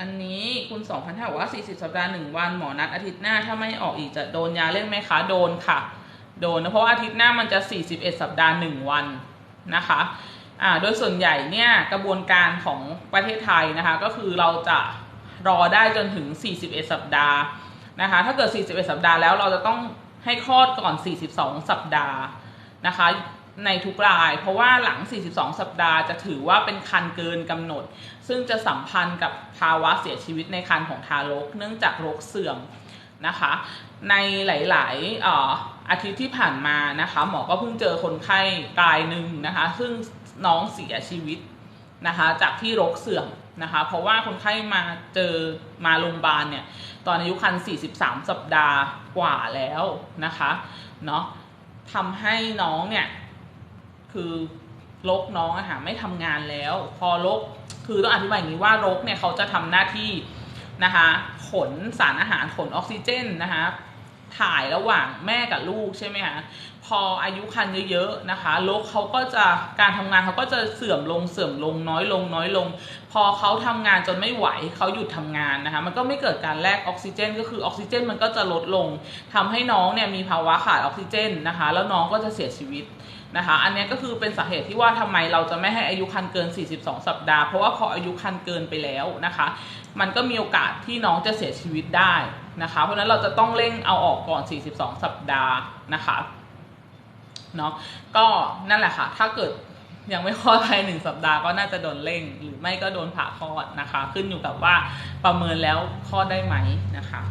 อันนี้คุณสองพันห้าบอกว่า40สัปดาห์1วันหมอนัดอาทิตย์หน้าถ้าไม่ออกอีกจะโดนยาเล่นไหมคะ โดนค่ะ โดนนะเพราะว่าอาทิตย์หน้ามันจะ41สัปดาห์1วันนะคะอ่าโดยส่วนใหญ่เนี่ยกระบวนการของประเทศไทยนะคะ ก็คือเราจะรอได้จนถึง 41 สัปดาห์นะคะ ถ้าเกิด 41 สัปดาห์แล้วเราจะต้องให้คลอดก่อน 42 สัปดาห์นะคะ ในทุกราย เพราะว่าหลัง 42 สัปดาห์จะถือว่าเป็นคันเกินกำหนด ซึ่งจะสัมพันธ์กับภาวะเสียชีวิตในคันของทารก เนื่องจากโรคเสื่อมนะคะ ในหลายๆออาทิตย์ที่ผ่านมานะคะ หมอก็เพิ่งเจอคนไข้รายหนึ่งนะคะ ซึ่งน้องเสียชีวิตนะคะ จากที่โรคเสื่อมนะคะ เพราะว่าคนไข้มาเจอมาโรงพยาบาลเนี่ย ตอนอายุครรภ์43 สัปดาห์กว่าแล้วนะคะ เนาะทำให้น้องเนี่ย คือรกน้องอะค่ะไม่ทำงานแล้ว พอรกคือต้องอธิบายอย่างนี้ว่ารกเนี่ยเขาจะทำหน้าที่นะคะขนสารอาหารขนออกซิเจนนะคะ ถ่ายระหว่างแม่กับลูกใช่ไหมคะพออายุคันเยอะๆนะคะรกเขาก็จะการทำงานเขาก็จะเสื่อมลงเสื่อมลงน้อยลงน้อยลง พอเขาทำงานจนไม่ไหวเขาหยุดทำงานนะคะมันก็ไม่เกิดการแลกออกซิเจน ก็คือออกซิเจนมันก็จะลดลงทำให้น้องเนี่ยมีภาวะขาดออกซิเจนนะคะแล้วน้องก็จะเสียชีวิตนะคะอันนี้ก็คือเป็นสาเหตุที่ว่าทำไมเราจะไม่ให้อายุคันเกิน 42 สัปดาห์ เพราะว่าพออายุคันเกินไปแล้วนะคะ มันก็มีโอกาสที่น้องจะเสียชีวิตได้ นะคะเพราะนั้นเราจะต้องเร่งเอาออกก่อน 42 สัปดาห์นะคะเนาะก็นั่นแหละค่ะ ถ้าเกิดยังไม่คลอดภายหนึ่งสัปดาห์ก็น่าจะโดนเร่ง หรือไม่ก็โดนผ่าคลอดนะคะ ขึ้นอยู่กับว่าประเมินแล้วคลอดได้ไหมนะคะ